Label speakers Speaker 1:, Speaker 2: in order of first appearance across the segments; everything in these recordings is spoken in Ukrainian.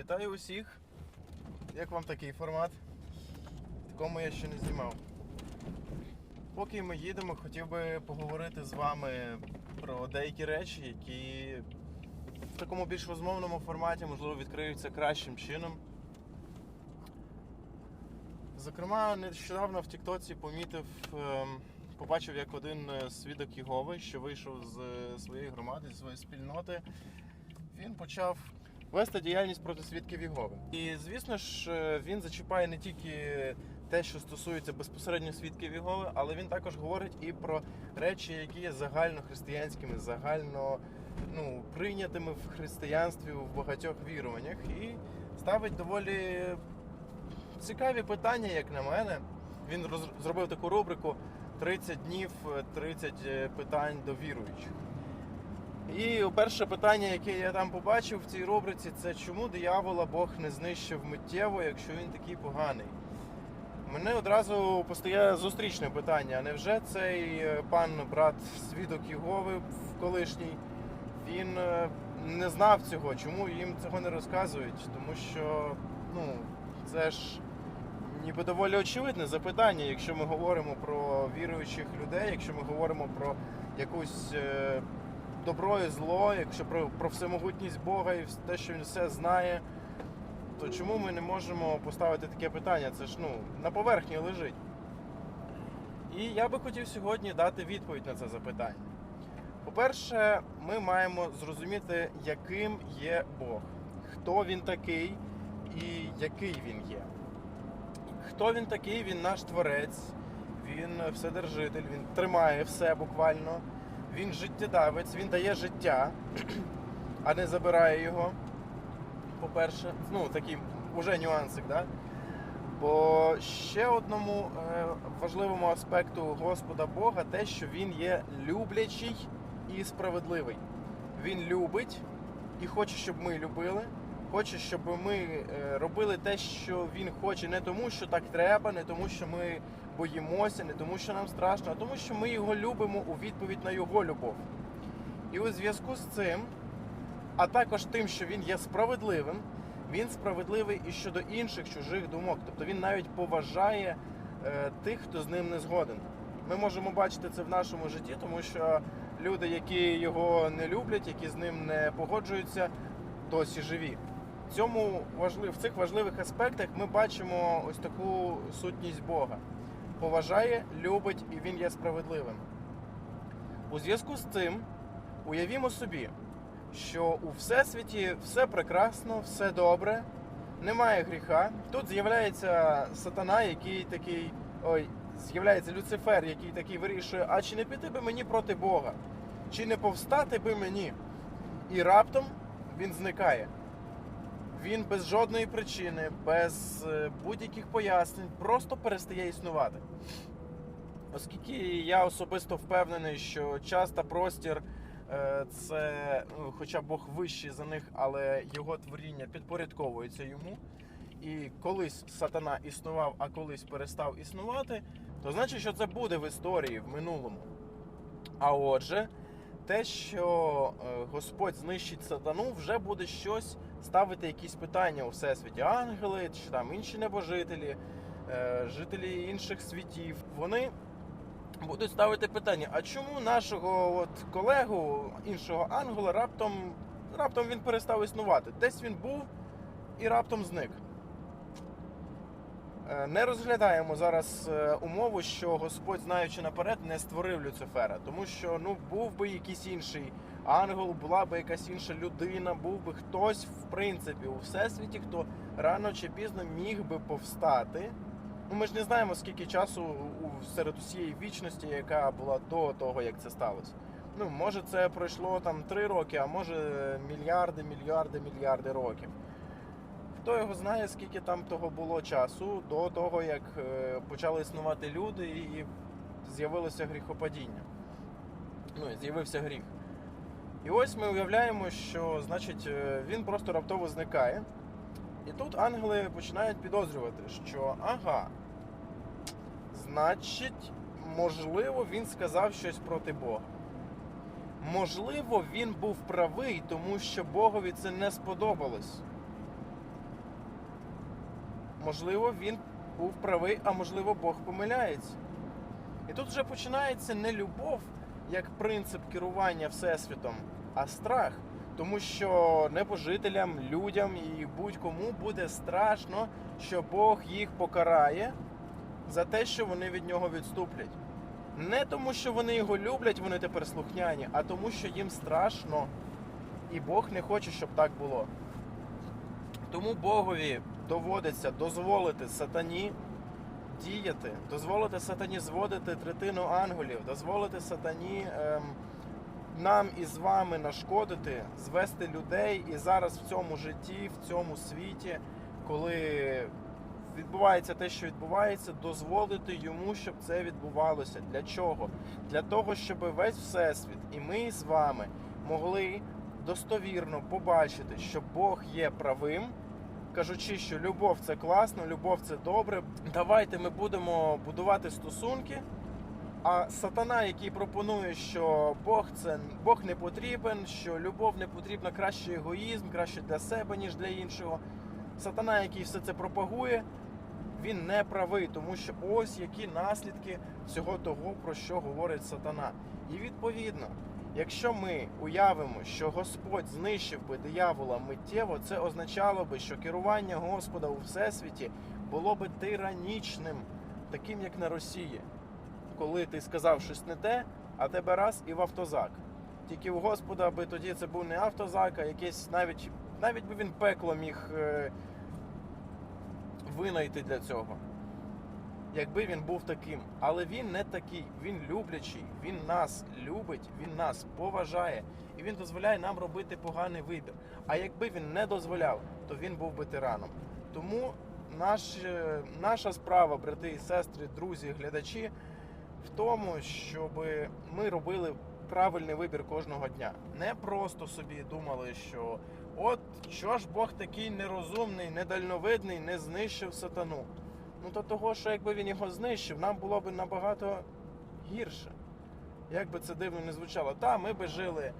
Speaker 1: Вітаю усіх! Як вам такий формат? Такому я ще не знімав. Поки ми їдемо, хотів би поговорити з вами про деякі речі, які в такому більш розмовному форматі, можливо, відкриються кращим чином. Зокрема, нещодавно в Тіктоці помітив, ем, побачив, як один е, свідок Єгови, що вийшов з е, своєї громади, зі своєї спільноти, він почав вести діяльність проти свідків Єгови. І звісно ж, е, він зачіпає не тільки те, що стосується безпосередньо свідків Єгови, але він також говорить і про речі, які є загальнохристиянськими, загально ну, прийнятими в християнстві в багатьох віруваннях, і ставить доволі цікаві питання, як на мене. Він роз- зробив таку рубрику 30 днів, е, 30 питань до віруючих. І перше питання, яке я там побачив в цій рубриці, це чому диявола Бог не знищив миттєво, якщо він такий поганий? Мене одразу постає зустрічне питання. А невже цей е, пан брат свідок Єгови колишній, він е, не знав цього, чому їм цього не розказують? Тому що ну, це ж ніби доволі очевидне запитання, якщо ми говоримо про віруючих людей, якщо ми говоримо про якусь е, добро і зло, якщо про, про всемогутність Бога і те, що він все знає, то чому ми не можемо поставити таке питання? Це ж ну, на поверхні лежить. І я би хотів сьогодні дати відповідь на це запитання. По-перше, ми маємо зрозуміти, яким є Бог, хто він такий і який він є. Хто він такий? Він наш творець, він вседержитель, він тримає все буквально, він життєдавець, він дає життя, а не забирає його. По-перше, ну такий уже нюансик, да? Бо ще одному е, важливому аспекту Господа Бога те, що він є люблячий і справедливий. Він любить і хоче, щоб ми любили. Хоче, щоб ми е, робили те, що він хоче, не тому, що так треба, не тому, що ми боїмося, не тому, що нам страшно, а тому, що ми його любимо у відповідь на його любов. І у зв'язку з цим, а також тим, що він є справедливим, він справедливий і щодо інших чужих думок. Тобто він навіть поважає е, тих, хто з ним не згоден. Ми можемо бачити це в нашому житті, тому що люди, які його не люблять, які з ним не погоджуються, досі живі. В цьому важлив, в цих важливих аспектах ми бачимо ось таку сутність Бога. Поважає, любить і він є справедливим. У зв'язку з цим уявімо собі, що у всесвіті все прекрасно, все добре, немає гріха. Тут з'являється сатана, який такий, ой, з'являється Люцифер, який такий вирішує, а чи не піти би мені проти Бога? Чи не повстати би мені? І раптом він зникає. Він без жодної причини, без е, будь-яких пояснень просто перестає існувати. Оскільки я особисто впевнений, що час та простір е, це, ну, хоча Бог вищий за них, але його творіння підпорядковується йому. І колись сатана існував, а колись перестав існувати, то значить, що це буде в історії в минулому. А отже, те, що е, Господь знищить сатану, вже буде щось ставити якісь питання у всесвіті. Ангели чи там інші небожителі, е, жителі інших світів, вони будуть ставити питання: а чому нашого от колегу, іншого ангела, раптом, раптом він перестав існувати? Десь він був і раптом зник. Е, Не розглядаємо зараз е, умову, що Господь, знаючи наперед, не створив Люцифера, тому що ну був би якийсь інший ангел, була би якась інша людина, був би хтось, в принципі, у всесвіті, хто рано чи пізно міг би повстати. Ну, ми ж не знаємо, скільки часу серед усієї вічності, яка була до того, як це сталося. Ну, може, це пройшло там три роки, а може мільярди, мільярди, мільярди років. Хто його знає, скільки там того було часу до того, як е, почали існувати люди і з'явилося гріхопадіння. Ну, з'явився гріх. І ось ми уявляємо, що значить е, він просто раптово зникає. І тут ангели починають підозрювати, що ага, значить, можливо, він сказав щось проти Бога. Можливо, він був правий, тому що Богові це не сподобалось. можливо, він був правий, а можливо, Бог помиляється. І тут вже починається не любов як принцип керування Всесвітом, а страх. Тому що небожителям, людям і будь-кому буде страшно, що Бог їх покарає за те, що вони від нього відступлять. Не тому, що вони його люблять, вони тепер слухняні, а тому, що їм страшно. І Бог не хоче, щоб так було. Тому Богові доводиться дозволити сатані діяти, дозволити сатані зводити третину ангелів, дозволити сатані ем, нам із вами нашкодити, звести людей і зараз в цьому житті, в цьому світі, коли відбувається те, що відбувається, дозволити йому, щоб це відбувалося. Для чого? Для того, щоб весь всесвіт і ми з вами могли достовірно побачити, що Бог є правим. Кажучи, що любов це класно, любов це добре. Давайте ми будемо будувати стосунки. А сатана, який пропонує, що Бог це Бог не потрібен, що любов не потрібна, краще егоїзм, краще для себе, ніж для іншого. Сатана, який все це пропагує, він не правий, тому що ось які наслідки всього того, про що говорить сатана. І відповідно, якщо ми уявимо, що Господь знищив би диявола миттєво, це означало би, що керування Господа у всесвіті було би тиранічним, таким як на Росії коли ти сказав щось не те, а тебе раз і в автозак. Тільки у Господа би тоді це був не автозак, а якесь навіть навіть би він пекло міг е, винайти для цього. Якби він був таким. Але він не такий, він люблячий, він нас любить, він нас поважає і він дозволяє нам робити поганий вибір. А якби він не дозволяв, то він був би тираном. Тому наш, е, наша справа, брати і сестри, друзі, глядачі, в тому, щоб ми робили правильний вибір кожного дня. Не просто собі думали, що от що ж Бог такий нерозумний, недальновидний, не знищив сатану. Ну то того, що якби він його знищив, нам було б набагато гірше. Як би це дивно не звучало. Та, ми би жили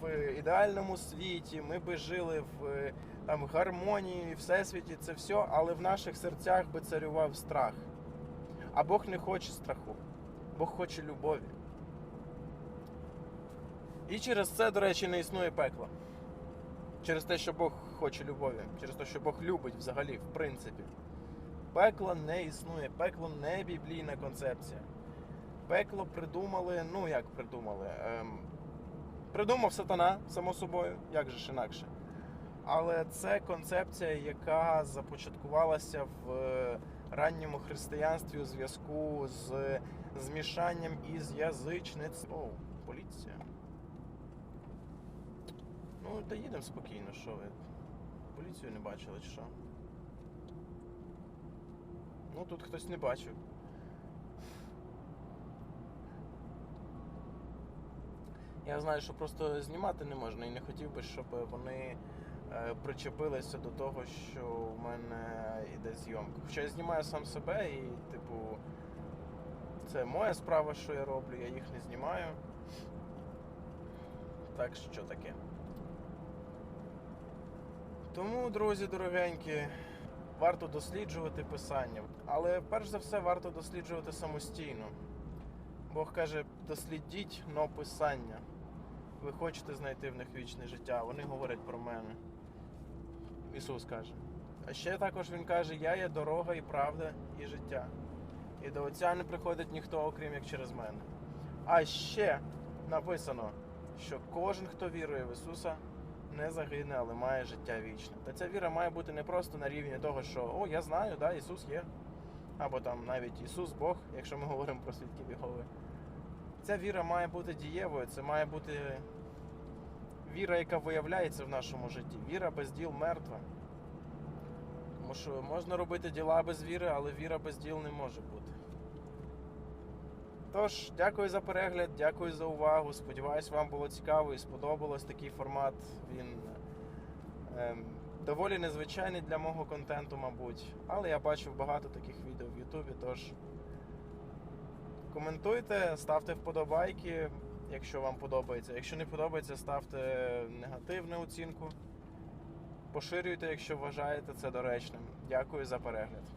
Speaker 1: в ідеальному світі, ми би жили в там, гармонії, всесвіті, це все, але в наших серцях би царював страх. А Бог не хоче страху. Бог хоче любові. І через це, до речі, не існує пекла. Через те, що Бог хоче любові, через те, що Бог любить взагалі, в принципі. Пекла не існує, пекло не біблійна концепція. Пекло придумали, ну як придумали? Ем, придумав сатана, само собою, як же ж інакше. Але це концепція, яка започаткувалася в е, ранньому християнстві у зв'язку з змішанням із язичництвом. О, поліція. Ну, та їдемо спокійно, що ви? Поліцію не бачили, чи що? Ну, тут хтось не бачив. Я знаю, що просто знімати не можна і не хотів би, щоб вони е, причепилися до того, що в мене йде зйомка. Хоча я знімаю сам себе і, типу, це моя справа, що я роблю, я їх не знімаю. Так що таке. Тому, друзі дорогенькі, варто досліджувати писання. Але перш за все варто досліджувати самостійно. Бог каже, дослідіть но писання. Ви хочете знайти в них вічне життя. Вони говорять про мене. Ісус каже. А ще також Він каже, я є дорога і правда і життя. І до Отця не приходить ніхто, окрім як через мене. А ще написано, що кожен, хто вірує в Ісуса, не загине, але має життя вічне. Та ця віра має бути не просто на рівні того, що о, я знаю, да, Ісус є. Або там навіть Ісус Бог, якщо ми говоримо про свідків Єгови. Ця віра має бути дієвою, це має бути віра, яка виявляється в нашому житті. Віра без діл мертва. Тому що можна робити діла без віри, але віра без діл не може бути. Тож, дякую за перегляд, дякую за увагу. Сподіваюсь, вам було цікаво і сподобалось такий формат. Він ем, доволі незвичайний для мого контенту, мабуть. Але я бачив багато таких відео в Ютубі, тож коментуйте, ставте вподобайки, якщо вам подобається. Якщо не подобається, ставте негативну оцінку. Поширюйте, якщо вважаєте це доречним. Дякую за перегляд.